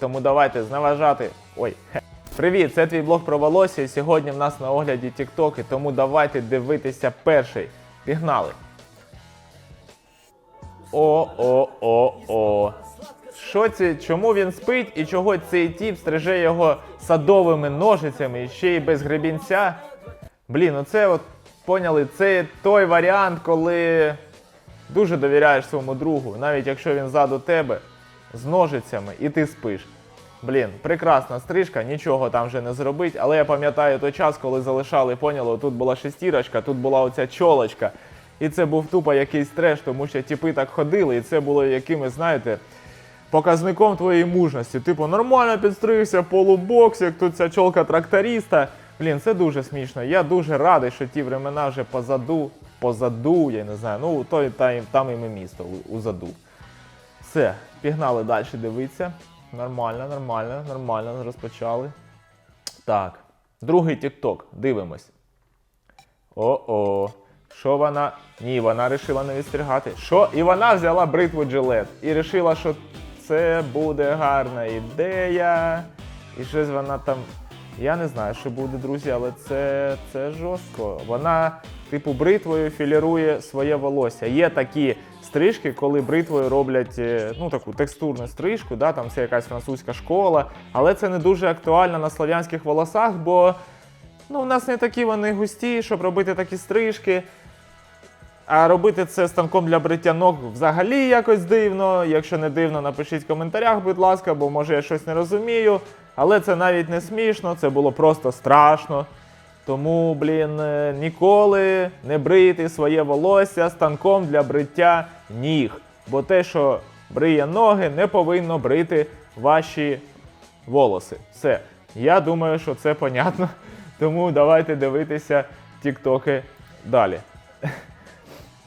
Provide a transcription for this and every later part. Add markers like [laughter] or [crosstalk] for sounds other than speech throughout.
Тому давайте зневажати. Ой. Привіт, це твій блог про волосся. І сьогодні в нас на огляді і тому давайте дивитися перший. Пігнали. О-о-о-о. Що це? Чому він спить і чого цей тіп стриже його садовими ножицями і ще й без гребінця? Блін, оце от поняли, це той варіант, коли дуже довіряєш своєму другу, навіть якщо він ззаду тебе з ножицями і ти спиш. Блін, прекрасна стрижка, нічого там вже не зробить. Але я пам'ятаю той час, коли залишали, поняли, тут була шестірочка, тут була оця чолочка. І це був тупо якийсь треш, тому що тіпи так ходили, і це було якимось, знаєте, показником твоєї мужності. Типу, нормально підстригся, полубокс, як тут ця чолка тракториста. Блін, це дуже смішно. Я дуже радий, що ті времена вже позаду, позаду, я не знаю, ну то, та, там і ми місто, узаду. Все, пігнали далі дивитися. Нормально, нормально, нормально, розпочали. Так, другий TikTok, дивимось. О-о. Що вона? Ні, вона вирішила не відстригати. Що? І вона взяла бритву джилет і вирішила, що це буде гарна ідея. І щось вона там. Я не знаю, що буде, друзі, але це, це жорстко. Вона, типу, бритвою філірує своє волосся. Є такі стрижки, коли бритвою роблять е, ну, таку текстурну стрижку, да, там це якась французька школа, але це не дуже актуально на слов'янських волосах, бо ну, у нас не такі вони густі, щоб робити такі стрижки. А робити це станком для бриття ног взагалі якось дивно. Якщо не дивно, напишіть в коментарях, будь ласка, бо може я щось не розумію. Але це навіть не смішно, це було просто страшно. Тому, блін, е, ніколи не брити своє волосся станком для бриття ніг. Бо те, що бриє ноги, не повинно брити ваші волоси. Все. Я думаю, що це понятно. [laughs] Тому давайте дивитися тіктоки далі. [laughs]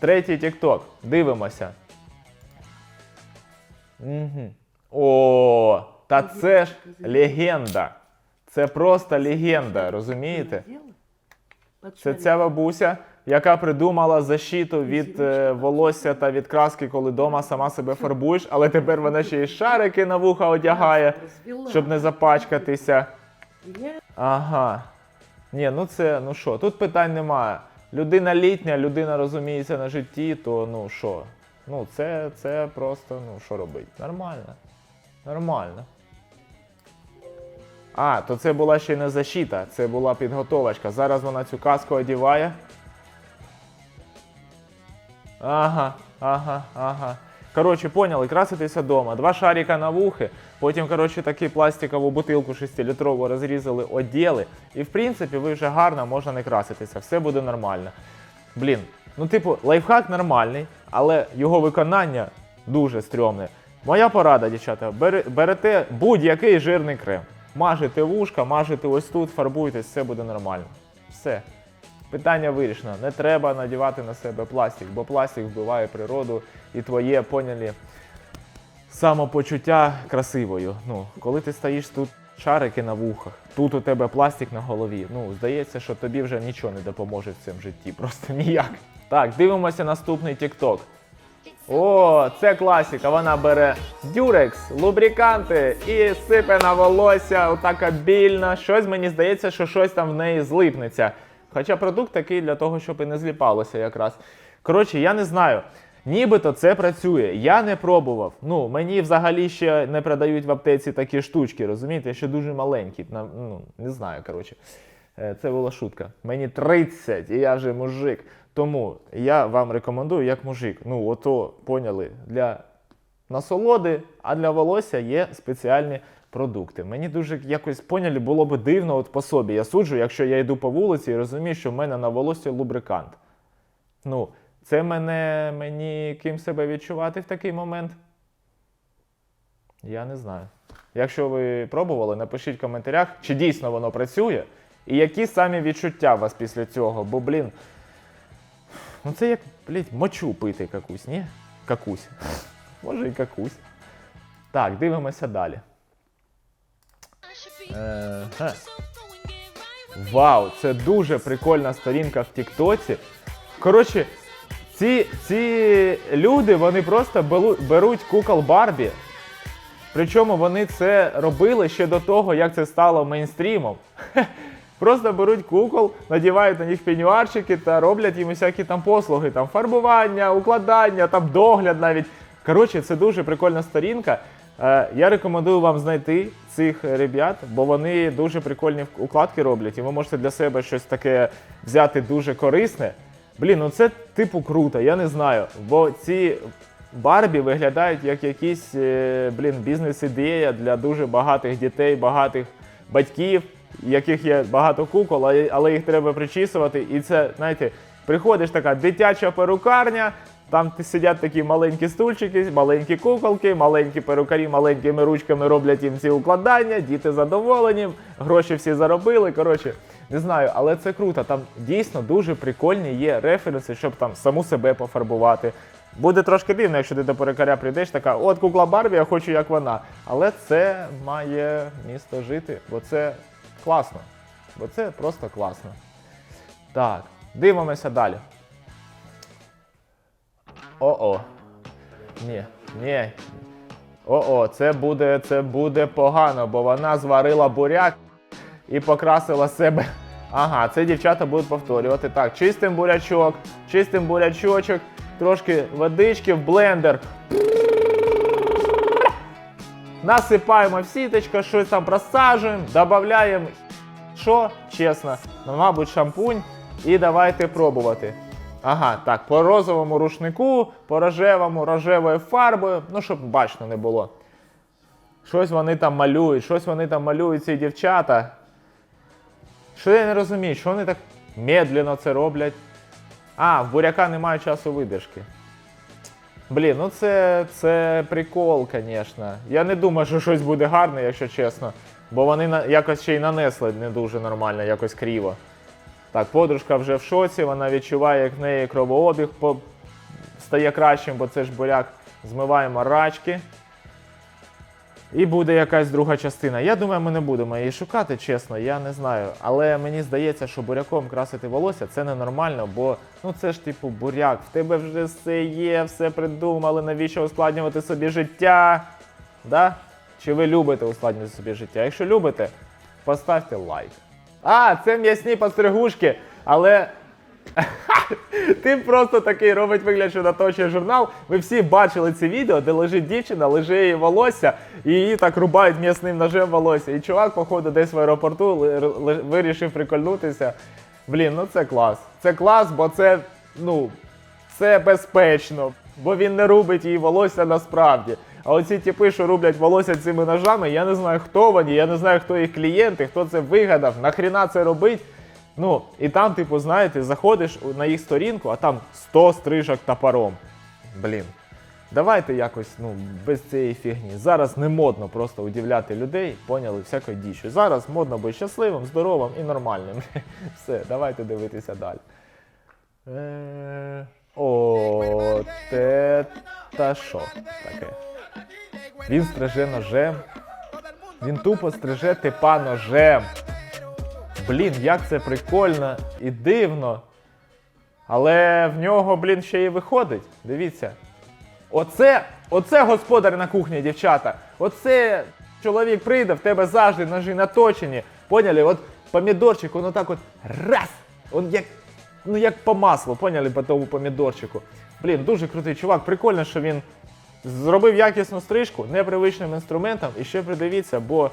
Третій тікток. Дивимося. Угу. О, та це ж легенда. Це просто легенда, розумієте? Це ця бабуся, яка придумала защиту від е, волосся та від краски, коли вдома сама себе фарбуєш, але тепер вона ще й шарики на вуха одягає, щоб не запачкатися. Ага. Ні, ну це, ну що, тут питань немає. Людина літня, людина розуміється на житті, то ну що? Ну, це, це просто, ну, що робить? Нормально. Нормально. А, то це була ще не защита, це була підготовочка. Зараз вона цю каску одіває. Ага, ага, ага. Коротше, поняли, краситися вдома. Два шарика на вухи, потім, коротше, таку пластикову бутилку 6-літрову розрізали, оділи. І в принципі ви вже гарно можна не краситися, все буде нормально. Блін, ну типу, лайфхак нормальний, але його виконання дуже стрьомне. Моя порада, дівчата, берете будь-який жирний крем. Мажете вушка, мажете ось тут, фарбуйтесь, все буде нормально. Все. Питання вирішено. Не треба надівати на себе пластик, бо пластик вбиває природу і твоє, поняли, самопочуття красивою. Ну, коли ти стоїш тут шарики на вухах, тут у тебе пластик на голові. Ну, здається, що тобі вже нічого не допоможе в цьому житті. [laughs] Просто ніяк. Так, дивимося наступний TikTok. О, це класика. Вона бере дюрекс, лубриканти і сипе на волосся отак обільно. Щось мені здається, що щось там в неї злипнеться. Хоча продукт такий для того, щоб і не зліпалося якраз. Коротше, я не знаю. Нібито це працює. Я не пробував. Ну, мені взагалі ще не продають в аптеці такі штучки, розумієте, ще дуже маленькі. Ну, не знаю, коротше. Е, Це була шутка. Мені 30, і я вже мужик. Тому я вам рекомендую як мужик. Ну, ото поняли, для насолоди, а для волосся є спеціальні продукти. Мені дуже якось поняли, було б дивно от по собі. Я суджу, якщо я йду по вулиці і розумію, що в мене на волосі лубрикант. Ну, це мене мені ким себе відчувати в такий момент? Я не знаю. Якщо ви пробували, напишіть в коментарях, чи дійсно воно працює, і які самі відчуття у вас після цього. Бо, блін, ну це як, блядь, мочу пити какусь, ні? Какусь. [laughs] Може і какусь. Так, дивимося далі. Е, ге. Вау, це дуже прикольна сторінка в Тіктоці. Коротше, ці, ці люди вони просто беру- беруть кукол Барбі Причому вони це робили ще до того, як це стало мейнстрімом. [laughs] Просто беруть кукол, надівають на них пенюарчики та роблять їм всякі там послуги, там фарбування, укладання, там догляд навіть. Коротше, це дуже прикольна сторінка. Е, Я рекомендую вам знайти цих ребят, бо вони дуже прикольні укладки роблять, і ви можете для себе щось таке взяти дуже корисне. Блін, ну це типу круто, я не знаю. Бо ці Барбі виглядають як якісь е, блін, бізнес-ідея для дуже багатих дітей, багатих батьків, яких є багато кукол, але- їх треба причісувати. І це, знаєте, приходиш така дитяча перукарня. Там сидять такі маленькі стульчики, маленькі куколки, маленькі перукарі маленькими ручками роблять їм ці укладання, діти задоволені, гроші всі заробили. Коротше, не знаю, але це круто. Там дійсно дуже прикольні є референси, щоб там саму себе пофарбувати. Буде трошки дивно, якщо ти до перукаря прийдеш, така, от кукла Барбі, я хочу як вона. Але це має місто жити, бо це класно. Бо це просто класно. Так, дивимося далі. О-о. Ні, ні. О-о, це буде, це буде погано, бо вона зварила буряк і покрасила себе. Ага, це дівчата будуть повторювати. Так, чистим бурячок, чистим бурячочок, трошки водички в блендер. Насипаємо в сіточку, щось там просаджуємо, додаємо. Що? Чесно, ну, мабуть, шампунь. І давайте пробувати. Ага, так, по розовому рушнику, по рожевому, рожевою фарбою, ну, щоб бачно не було. Щось вони там малюють, щось вони там малюють, ці дівчата. Що я не розумію, що вони так медленно це роблять? А, в буряка немає часу видержки. Блін, ну це, це прикол, звісно. Я не думаю, що щось буде гарне, якщо чесно. Бо вони якось ще й нанесли не дуже нормально, якось кріво. Так, подружка вже в шоці, вона відчуває, як в неї кровообіг по... стає кращим, бо це ж буряк. Змиваємо рачки. І буде якась друга частина. Я думаю, ми не будемо її шукати, чесно, я не знаю. Але мені здається, що буряком красити волосся це ненормально, бо ну це ж типу буряк. В тебе вже все є, все придумали, навіщо ускладнювати собі життя? Да? Чи ви любите ускладнювати собі життя? Якщо любите, поставте лайк. А, це м'ясні постригушки, але ти просто такий робить вигляд, що наточує журнал. Ви всі бачили це відео, де лежить дівчина, лежить її волосся, і її так рубають м'ясним ножем волосся. І чувак, походу, десь в аеропорту вирішив прикольнутися. Блін, ну це клас. Це клас, бо це, ну, це безпечно, бо він не рубить її волосся насправді. А оці типи, що рублять волосся цими ножами, я не знаю, хто вони, я не знаю, хто їх клієнти, хто це вигадав, нахріна це робить. Ну, і там, типу, знаєте, заходиш на їх сторінку, а там 100 стрижок топором. Блін. Давайте якось ну, без цієї фігні. Зараз не модно просто удивляти людей, поняли всякою дічю. Зараз модно бути щасливим, здоровим і нормальним. [laughs] Все, давайте дивитися далі. Е, О, те та що таке? Він стриже ножем. Він тупо стриже типа ножем. Блін, як це прикольно і дивно. Але в нього, блін, ще й виходить. Дивіться. Оце, оце господар на кухні, дівчата. Оце чоловік прийде, в тебе завжди ножі наточені. Поняли? От помідорчик, воно так от раз. Он як, ну як по маслу, поняли по тому помідорчику. Блін, дуже крутий чувак. Прикольно, що він зробив якісну стрижку непривичним інструментом і ще придивіться, бо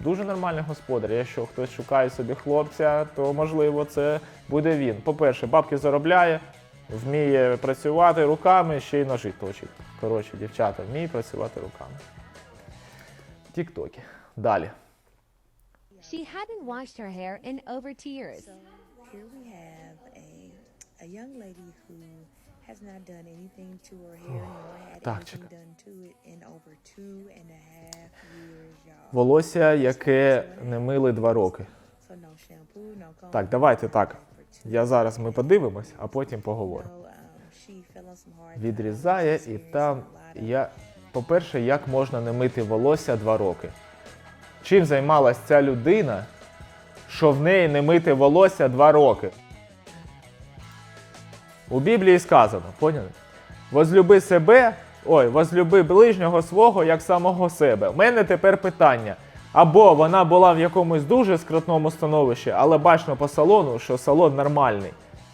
дуже нормальний господар. Якщо хтось шукає собі хлопця, то можливо це буде він. По-перше, бабки заробляє, вміє працювати руками, ще й ножі точить. Коротше, дівчата, вміє працювати руками. Тіктоки. Далі. She hadn't washed her hair in over two years. So here we have a a young lady who has not done anything to her hair nor had Так, anything done to it in over two and a half years, y'all. Волосся, яке не мили два роки. So no shampoo, no comb. Так, давайте так. Я зараз ми подивимось, а потім поговоримо. Um, she fell on some hard Відрізає і там я. По-перше, як можна не мити волосся два роки? Чим займалась ця людина, що в неї не мити волосся два роки? У Біблії сказано, поняли? Возлюби себе, Ой, возлюби ближнього свого як самого себе. У мене тепер питання. Або вона була в якомусь дуже скрутному становищі, але бачно по салону, що салон нормальний.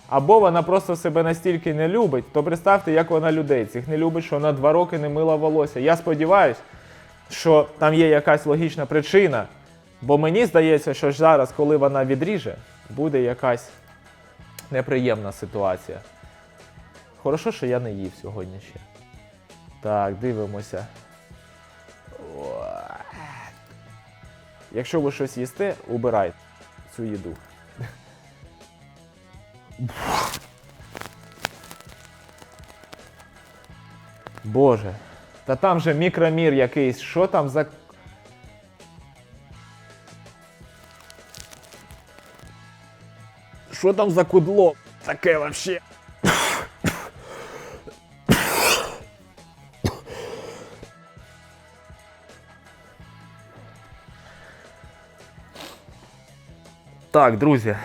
Або вона просто себе настільки не любить, то представте, як вона людей цих не любить, що вона два роки не мила волосся. Я сподіваюся, що там є якась логічна причина, бо мені здається, що зараз, коли вона відріже, буде якась неприємна ситуація. Хорошо, що я не їв сьогодні ще. Так, дивимося. Якщо ви щось їсте, убирайте цю їду. Боже, та там же мікромір якийсь. Що там за. Що там за кудло? Таке вообще. Так, друзі.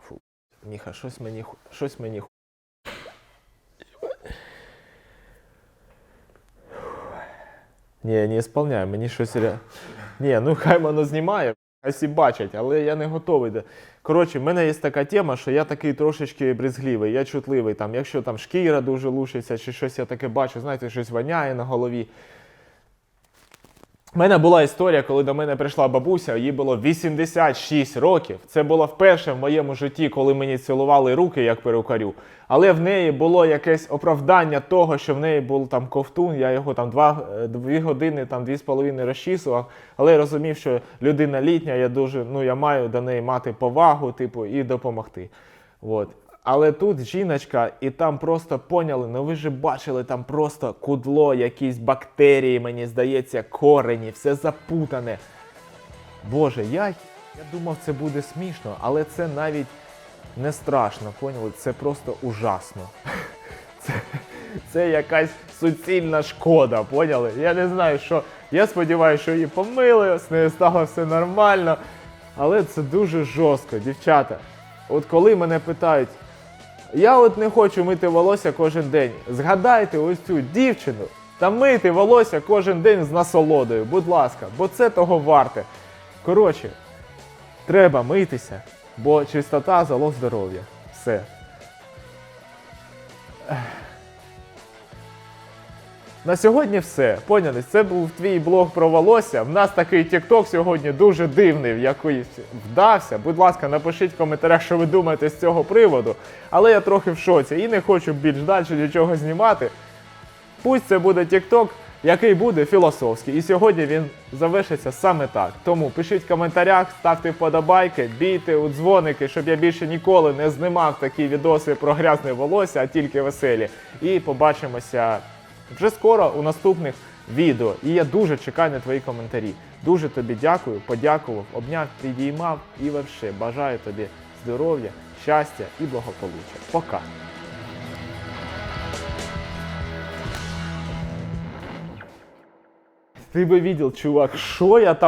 Фу. Міха, щось мені щось мені Ні, не сповняю, мені щось. Ні, ну хай воно знімає, хай всі бачать, але я не готовий. Коротше, в мене є така тема, що я такий трошечки брезгливий, я чутливий. Там, якщо там шкіра дуже лушиться, чи щось я таке бачу, знаєте, щось воняє на голові. У мене була історія, коли до мене прийшла бабуся, їй було 86 років. Це було вперше в моєму житті, коли мені цілували руки як перукарю. Але в неї було якесь оправдання того, що в неї був там ковтун. Я його там два, е, дві години, там дві з половиною розчісував. Але я розумів, що людина літня, я дуже, ну я маю до неї мати повагу, типу, і допомогти. От. Але тут жіночка, і там просто поняли, ну ви ж бачили, там просто кудло, якісь бактерії, мені здається, корені, все запутане. Боже, я, я думав, це буде смішно, але це навіть не страшно, поняли? Це просто ужасно. [laughs] Це, це якась суцільна шкода, поняли? Я не знаю, що. Я сподіваюся, що її помили, з нею стало все нормально. Але це дуже жорстко, дівчата. От коли мене питають, я от не хочу мити волосся кожен день. Згадайте ось цю дівчину та мити волосся кожен день з насолодою, будь ласка, бо це того варте. Коротше, треба митися, бо чистота залог здоров'я. Все. На сьогодні все. Поняли? Це був твій блог про волосся. В нас такий TikTok сьогодні дуже дивний, в якийсь вдався. Будь ласка, напишіть в коментарях, що ви думаєте з цього приводу. Але я трохи в шоці і не хочу більш далі нічого знімати. Пусть це буде TikTok, який буде філософський. І сьогодні він завершиться саме так. Тому пишіть в коментарях, ставте вподобайки, бійте у дзвоники, щоб я більше ніколи не знімав такі відоси про грязне волосся, а тільки веселі. І побачимося вже скоро у наступних відео. І я дуже чекаю на твої коментарі. Дуже тобі дякую, подякував, обняв, підіймав і вообще бажаю тобі здоров'я, щастя і благополуччя. Пока! Ты бы видел, чувак, что я там